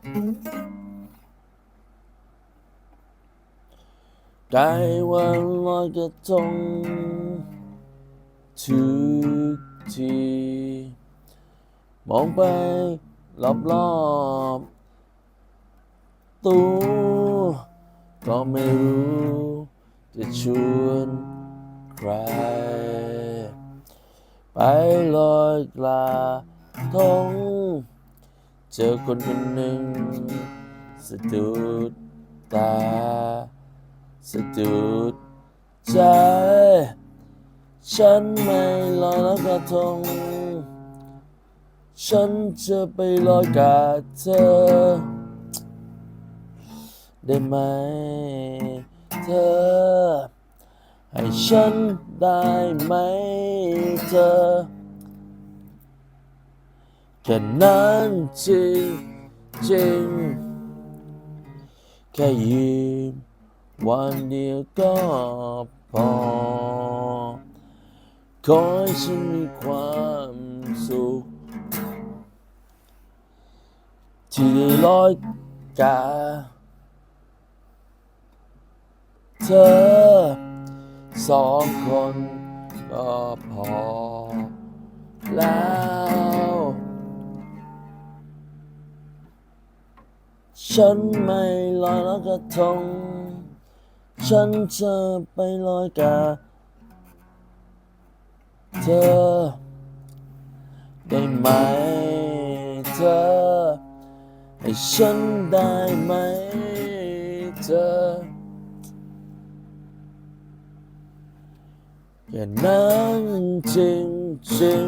ใกล้วันลอยกระทงทุกทีมองไปรอบรอบๆตัวก็ไม่รู้จะชวนใคร ไปลอยกลาทง เจอคนคนหนึ่งสะดุดตาสะดุดใจ ฉันไม่ลอยแล้วกระทง ฉันจะไปลอยกับเธอ ได้ไหมเธอ ให้ฉันได้ไหมเธอ ค่นั้นจริงจริงแค่ยืมวันเดียวก็พอ ขอให้ฉันมีความสุข ที่ได้ลอยกาเธอสองคนก็พอ ฉันไม่ลอยแล้วกระทง ฉันจะไปลอยกาเธอ ได้ไหมเธอ ให้ฉันได้ไหมเธอแค่นั้นจริงจริง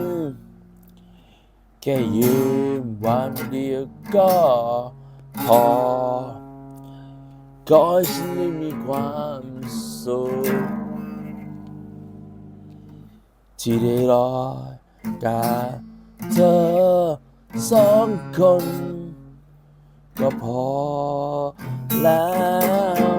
ๆแค่ยืมวันเดียวก็ พอ ก็ให้ฉันได้มีความสุขที่ได้รอกับเธอสองคน ก็พอแล้ว